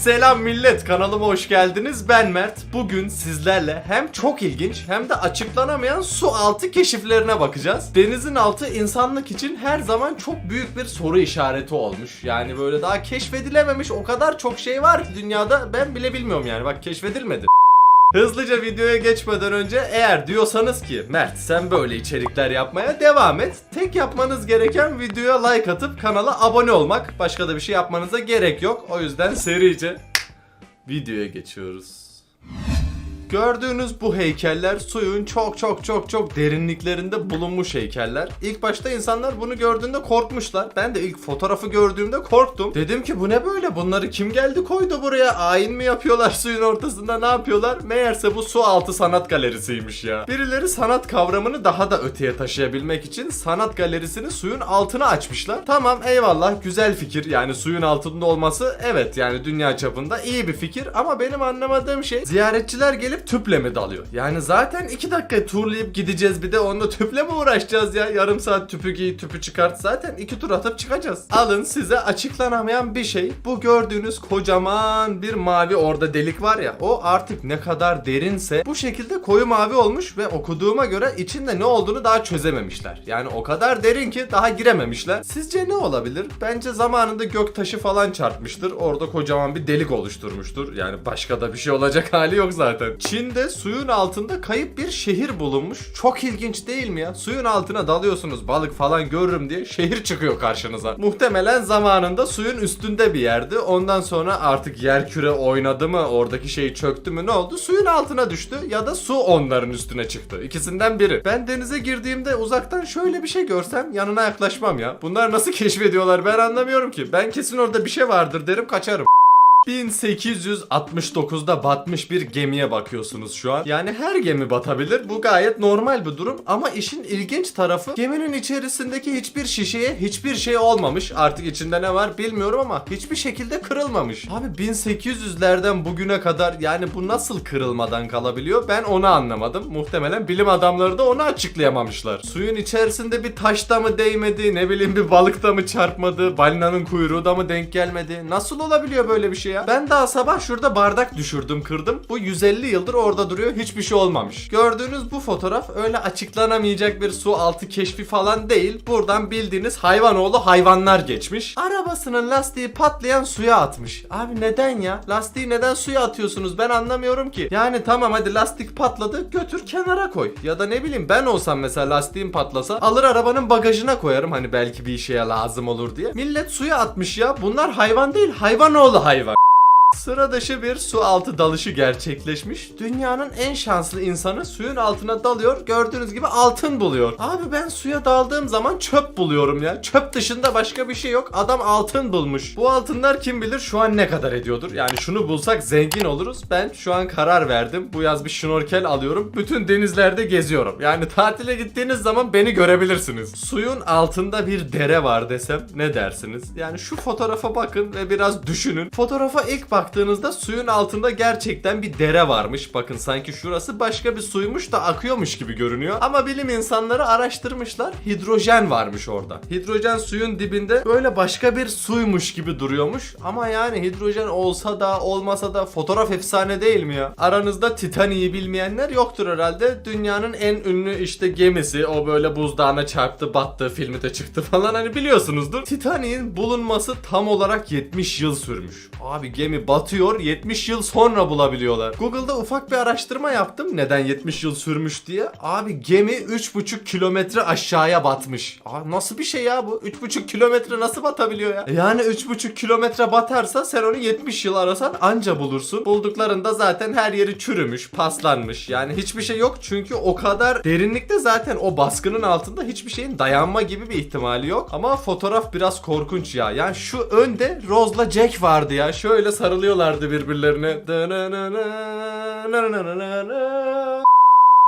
Selam millet kanalıma hoş geldiniz. Ben Mert. Bugün sizlerle hem çok ilginç hem de açıklanamayan su altı keşiflerine bakacağız. Denizin altı insanlık için her zaman çok büyük bir soru işareti olmuş. Yani böyle daha keşfedilememiş o kadar çok şey var ki dünyada ben bile bilmiyorum yani. Bak keşfedilmedi. Hızlıca videoya geçmeden önce eğer diyorsanız ki Mert sen böyle içerikler yapmaya devam et. Tek yapmanız gereken videoya like atıp kanala abone olmak. Başka da bir şey yapmanıza gerek yok. O yüzden serice videoya geçiyoruz. Gördüğünüz bu heykeller suyun çok çok çok çok derinliklerinde bulunmuş heykeller. İlk başta insanlar bunu gördüğünde korkmuşlar. Ben de ilk fotoğrafı gördüğümde korktum. Dedim ki bu ne böyle? Bunları kim geldi koydu buraya? Ayin mi yapıyorlar suyun ortasında ne yapıyorlar? Meğerse bu su altı sanat galerisiymiş ya. Birileri sanat kavramını daha da öteye taşıyabilmek için sanat galerisini suyun altına açmışlar. Tamam eyvallah güzel fikir. Yani suyun altında olması evet yani dünya çapında iyi bir fikir ama benim anlamadığım şey ziyaretçiler gelip tüple mi dalıyor? Yani zaten 2 dakika turlayıp gideceğiz bir de onunla tüple mi uğraşacağız ya? Yarım saat tüpü giy tüpü çıkart zaten 2 tur atıp çıkacağız. Alın size açıklanamayan bir şey. Bu gördüğünüz kocaman bir mavi orada delik var ya o artık ne kadar derinse bu şekilde koyu mavi olmuş ve okuduğuma göre içinde ne olduğunu daha çözememişler. Yani o kadar derin ki daha girememişler. Sizce ne olabilir? Bence zamanında gök taşı falan çarpmıştır. Orada kocaman bir delik oluşturmuştur. Yani başka da bir şey olacak hali yok zaten. Çin'de suyun altında kayıp bir şehir bulunmuş. Çok ilginç değil mi ya? Suyun altına dalıyorsunuz balık falan görürüm diye şehir çıkıyor karşınıza. Muhtemelen zamanında suyun üstünde bir yerdi. Ondan sonra artık yer küre oynadı mı oradaki şey çöktü mü ne oldu? Suyun altına düştü ya da su onların üstüne çıktı. İkisinden biri. Ben denize girdiğimde uzaktan şöyle bir şey görsem yanına yaklaşmam ya. Bunlar nasıl keşfediyorlar ben anlamıyorum ki. Ben kesin orada bir şey vardır derim kaçarım. 1869'da batmış bir gemiye bakıyorsunuz şu an. Yani her gemi batabilir. Bu gayet normal bir durum. Ama işin ilginç tarafı geminin içerisindeki hiçbir şişeye hiçbir şey olmamış. Artık içinde ne var bilmiyorum ama hiçbir şekilde kırılmamış. Abi 1800'lerden bugüne kadar yani bu nasıl kırılmadan kalabiliyor? Ben onu anlamadım. Muhtemelen bilim adamları da onu açıklayamamışlar. Suyun içerisinde bir taş da mı değmedi, ne bileyim bir balık da mı çarpmadı, balinanın kuyruğu da mı denk gelmedi? Nasıl olabiliyor böyle bir şey ya? Ben daha sabah şurada bardak düşürdüm kırdım. Bu 150 yıldır orada duruyor hiçbir şey olmamış. Gördüğünüz bu fotoğraf öyle açıklanamayacak bir su altı keşfi falan değil. Buradan bildiğiniz hayvanoğlu hayvanlar geçmiş. Arabasının lastiği patlayan suya atmış. Abi neden ya? Lastiği neden suya atıyorsunuz ben anlamıyorum ki. Yani tamam hadi lastik patladı götür kenara koy. Ya da ne bileyim ben olsam mesela lastiğim patlasa alır arabanın bagajına koyarım hani belki bir işe lazım olur diye. Millet suya atmış ya. Bunlar hayvan değil hayvanoğlu hayvan. Sıra dışı bir su altı dalışı gerçekleşmiş. Dünyanın en şanslı insanı suyun altına dalıyor. Gördüğünüz gibi altın buluyor. Abi ben suya daldığım zaman çöp buluyorum ya. Çöp dışında başka bir şey yok. Adam altın bulmuş. Bu altınlar kim bilir şu an ne kadar ediyordur. Yani şunu bulsak zengin oluruz. Ben şu an karar verdim. Bu yaz bir şnorkel alıyorum. Bütün denizlerde geziyorum. Yani tatile gittiğiniz zaman beni görebilirsiniz. Suyun altında bir dere var desem ne dersiniz? Yani şu fotoğrafa bakın ve biraz düşünün. Fotoğrafa ilk baktığınızda suyun altında gerçekten bir dere varmış. Bakın sanki şurası başka bir suymuş da akıyormuş gibi görünüyor. Ama bilim insanları araştırmışlar. Hidrojen varmış orada. Hidrojen suyun dibinde böyle başka bir suymuş gibi duruyormuş. Ama yani hidrojen olsa da olmasa da fotoğraf efsane değil mi ya? Aranızda Titanic'i bilmeyenler yoktur herhalde. Dünyanın en ünlü işte gemisi o böyle buzdağına çarptı battı filmi de çıktı falan hani biliyorsunuzdur. Titanic'in bulunması tam olarak 70 yıl sürmüş. Abi gemi batıyor 70 yıl sonra bulabiliyorlar. Google'da ufak bir araştırma yaptım neden 70 yıl sürmüş diye. Abi gemi 3,5 kilometre aşağıya batmış. Aa, nasıl bir şey ya bu? 3,5 kilometre nasıl batabiliyor ya? Yani 3,5 kilometre batarsa sen onu 70 yıl arasan anca bulursun. Bulduklarında zaten her yeri çürümüş, paslanmış. Yani hiçbir şey yok çünkü o kadar derinlikte zaten o baskının altında hiçbir şeyin dayanma gibi bir ihtimali yok. Ama fotoğraf biraz korkunç ya. Yani şu önde Rose'la Jack vardı ya. Şöyle sarılıyorlardı birbirlerine.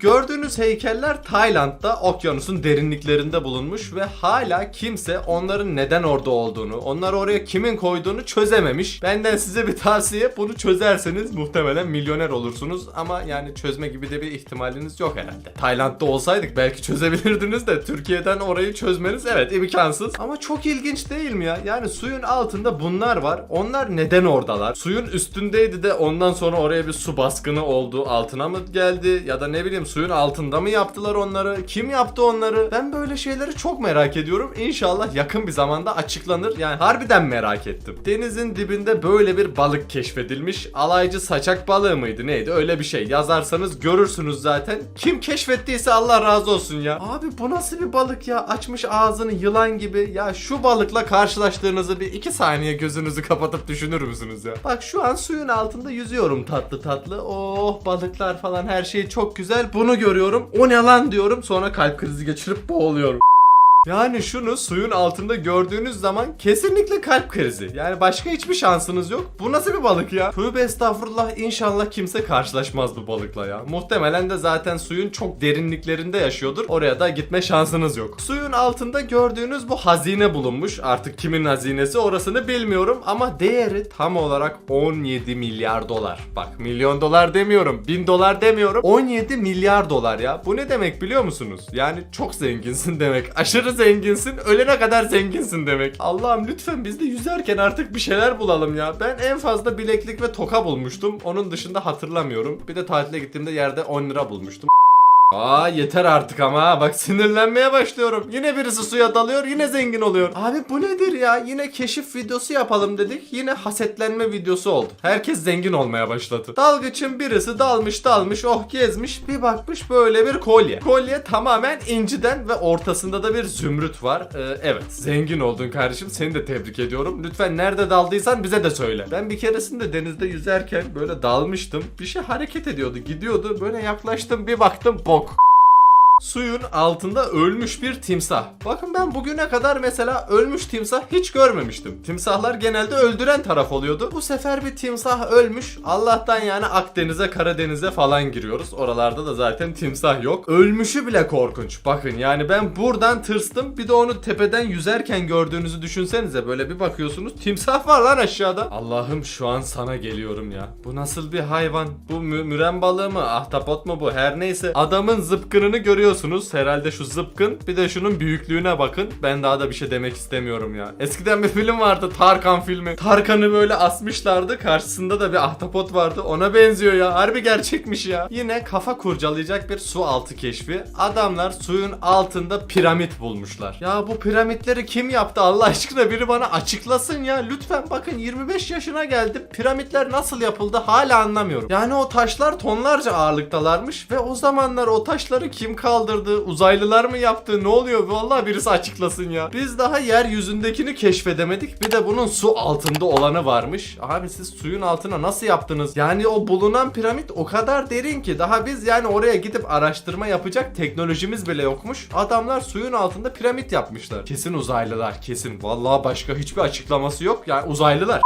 Gördüğünüz heykeller Tayland'da okyanusun derinliklerinde bulunmuş ve hala kimse onların neden orada olduğunu, onları oraya kimin koyduğunu çözememiş. Benden size bir tavsiye bunu çözerseniz muhtemelen milyoner olursunuz ama yani çözme gibi de bir ihtimaliniz yok herhalde. Tayland'da olsaydık belki çözebilirdiniz de Türkiye'den orayı çözmeniz evet imkansız. Ama çok ilginç değil mi ya? Yani suyun altında bunlar var. Onlar neden oradalar? Suyun üstündeydi de ondan sonra oraya bir su baskını oldu. Altına mı geldi? Ya da ne bileyim suyun altında mı yaptılar onları? Kim yaptı onları? Ben böyle şeyleri çok merak ediyorum. İnşallah yakın bir zamanda açıklanır. Yani harbiden merak ettim. Denizin dibinde böyle bir balık keşfedilmiş. Alaycı saçak balığı mıydı neydi? Öyle bir şey. Yazarsanız görürsünüz zaten. Kim keşfettiyse Allah razı olsun ya. Abi bu nasıl bir balık ya? Açmış ağzını yılan gibi. Ya şu balıkla karşılaştığınızı bir iki saniye gözünüzü kapatıp düşünür müsünüz ya? Bak şu an suyun altında yüzüyorum tatlı tatlı. Oh balıklar falan her şey çok güzel. Bunu görüyorum. O ne lan diyorum. Sonra kalp krizi geçirip boğuluyorum. Yani şunu suyun altında gördüğünüz zaman kesinlikle kalp krizi. Yani başka hiçbir şansınız yok. Bu nasıl bir balık ya? Tövbe estağfurullah inşallah kimse karşılaşmaz bu balıkla ya. Muhtemelen de zaten suyun çok derinliklerinde yaşıyordur. Oraya da gitme şansınız yok. Suyun altında gördüğünüz bu hazine bulunmuş. Artık kimin hazinesi orasını bilmiyorum ama değeri tam olarak 17 milyar dolar. Bak milyon dolar demiyorum, bin dolar demiyorum. 17 milyar dolar ya. Bu ne demek biliyor musunuz? Yani çok zenginsin demek. Aşırı zenginsin, ölene kadar zenginsin demek. Allah'ım lütfen biz de yüzerken artık bir şeyler bulalım ya. Ben en fazla bileklik ve toka bulmuştum. Onun dışında hatırlamıyorum. Bir de tatile gittiğimde yerde 10 lira bulmuştum. Aa yeter artık ama bak sinirlenmeye başlıyorum. Yine birisi suya dalıyor yine zengin oluyor. Abi bu nedir ya? Yine keşif videosu yapalım dedik. Yine hasetlenme videosu oldu. Herkes zengin olmaya başladı. Dalgıçın birisi dalmış dalmış oh gezmiş bir bakmış böyle bir kolye. Kolye tamamen inciden ve ortasında da bir zümrüt var. Ee, evet zengin oldun kardeşim seni de tebrik ediyorum. Lütfen nerede daldıysan bize de söyle. Ben bir keresinde denizde yüzerken böyle dalmıştım. Bir şey hareket ediyordu gidiyordu. Böyle yaklaştım bir baktım bok. Восток. Suyun altında ölmüş bir timsah. Bakın ben bugüne kadar mesela ölmüş timsah hiç görmemiştim. Timsahlar genelde öldüren taraf oluyordu. Bu sefer bir timsah ölmüş. Allah'tan yani Akdeniz'e, Karadeniz'e falan giriyoruz. Oralarda da zaten timsah yok. Ölmüşü bile korkunç. Bakın yani ben buradan tırstım. Bir de onu tepeden yüzerken gördüğünüzü düşünsenize. Böyle bir bakıyorsunuz. Timsah var lan aşağıda. Allah'ım şu an sana geliyorum ya. Bu nasıl bir hayvan? Bu mü- müren balığı mı? Ahtapot mu bu? Her neyse. Adamın zıpkınını görüyorsunuz. Herhalde şu zıpkın. Bir de şunun büyüklüğüne bakın. Ben daha da bir şey demek istemiyorum ya. Eskiden bir film vardı. Tarkan filmi. Tarkan'ı böyle asmışlardı. Karşısında da bir ahtapot vardı. Ona benziyor ya. Harbi gerçekmiş ya. Yine kafa kurcalayacak bir su altı keşfi. Adamlar suyun altında piramit bulmuşlar. Ya bu piramitleri kim yaptı Allah aşkına biri bana açıklasın ya. Lütfen bakın 25 yaşına geldim. Piramitler nasıl yapıldı hala anlamıyorum. Yani o taşlar tonlarca ağırlıktalarmış ve o zamanlar o taşları kim kaldırdı? Uzaylılar mı yaptı? Ne oluyor? Vallahi birisi açıklasın ya. Biz daha yeryüzündekini keşfedemedik. Bir de bunun su altında olanı varmış. Abi siz suyun altına nasıl yaptınız? Yani o bulunan piramit o kadar derin ki daha biz yani oraya gidip araştırma yapacak teknolojimiz bile yokmuş. Adamlar suyun altında piramit yapmışlar. Kesin uzaylılar kesin. Vallahi başka hiçbir açıklaması yok. Yani uzaylılar.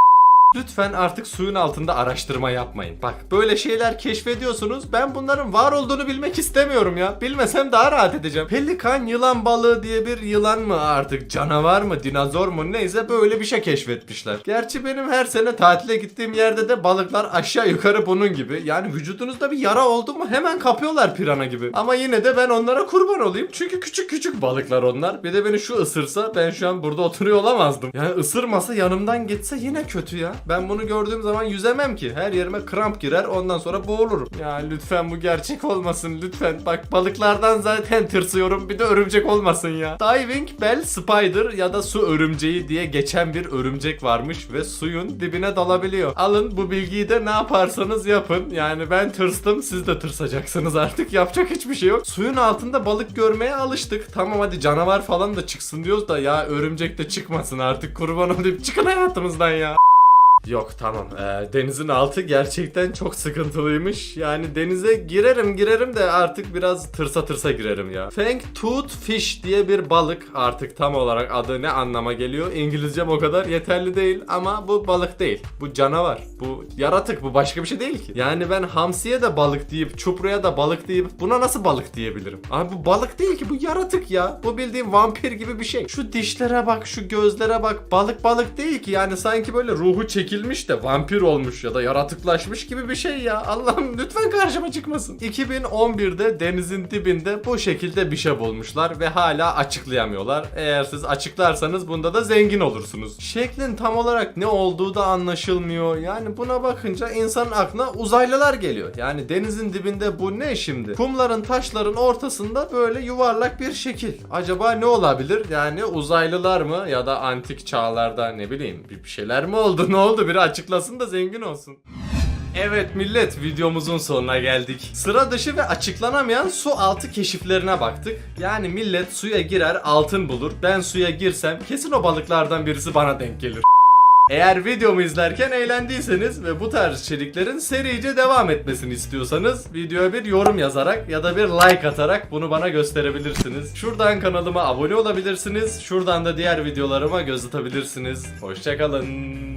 Lütfen artık suyun altında araştırma yapmayın. Bak böyle şeyler keşfediyorsunuz. Ben bunların var olduğunu bilmek istemiyorum ya. Bilmesem daha rahat edeceğim. Pelikan yılan balığı diye bir yılan mı artık canavar mı dinozor mu neyse böyle bir şey keşfetmişler. Gerçi benim her sene tatile gittiğim yerde de balıklar aşağı yukarı bunun gibi. Yani vücudunuzda bir yara oldu mu hemen kapıyorlar pirana gibi. Ama yine de ben onlara kurban olayım. Çünkü küçük küçük balıklar onlar. Bir de beni şu ısırsa ben şu an burada oturuyor olamazdım. Yani ısırmasa yanımdan geçse yine kötü ya. Ben bunu gördüğüm zaman yüzemem ki. Her yerime kramp girer ondan sonra boğulurum. Ya lütfen bu gerçek olmasın lütfen. Bak balıklardan zaten tırsıyorum bir de örümcek olmasın ya. Diving Bell Spider ya da su örümceği diye geçen bir örümcek varmış ve suyun dibine dalabiliyor. Alın bu bilgiyi de ne yaparsanız yapın. Yani ben tırstım siz de tırsacaksınız artık. Yapacak hiçbir şey yok. Suyun altında balık görmeye alıştık. Tamam hadi canavar falan da çıksın diyoruz da ya örümcek de çıkmasın artık kurban olayım çıkın hayatımızdan ya. Yok tamam. Ee, denizin altı gerçekten çok sıkıntılıymış. Yani denize girerim girerim de artık biraz tırsa tırsa girerim ya. Fang tooth fish diye bir balık artık tam olarak adı ne anlama geliyor. İngilizcem o kadar yeterli değil ama bu balık değil. Bu canavar. Bu yaratık. Bu başka bir şey değil ki. Yani ben hamsiye de balık deyip çupruya da balık deyip buna nasıl balık diyebilirim? Abi bu balık değil ki bu yaratık ya. Bu bildiğin vampir gibi bir şey. Şu dişlere bak şu gözlere bak. Balık balık değil ki yani sanki böyle ruhu çekilmiş de vampir olmuş ya da yaratıklaşmış gibi bir şey ya. Allah'ım lütfen karşıma çıkmasın. 2011'de denizin dibinde bu şekilde bir şey bulmuşlar ve hala açıklayamıyorlar. Eğer siz açıklarsanız bunda da zengin olursunuz. Şeklin tam olarak ne olduğu da anlaşılmıyor. Yani buna bakınca insanın aklına uzaylılar geliyor. Yani denizin dibinde bu ne şimdi? Kumların taşların ortasında böyle yuvarlak bir şekil. Acaba ne olabilir? Yani uzaylılar mı ya da antik çağlarda ne bileyim bir şeyler mi oldu? Ne oldu? Biri açıklasın da zengin olsun. Evet millet videomuzun sonuna geldik. Sıra dışı ve açıklanamayan su altı keşiflerine baktık. Yani millet suya girer altın bulur. Ben suya girsem kesin o balıklardan birisi bana denk gelir. Eğer videomu izlerken eğlendiyseniz ve bu tarz içeriklerin serice devam etmesini istiyorsanız videoya bir yorum yazarak ya da bir like atarak bunu bana gösterebilirsiniz. Şuradan kanalıma abone olabilirsiniz. Şuradan da diğer videolarıma göz atabilirsiniz. Hoşçakalın.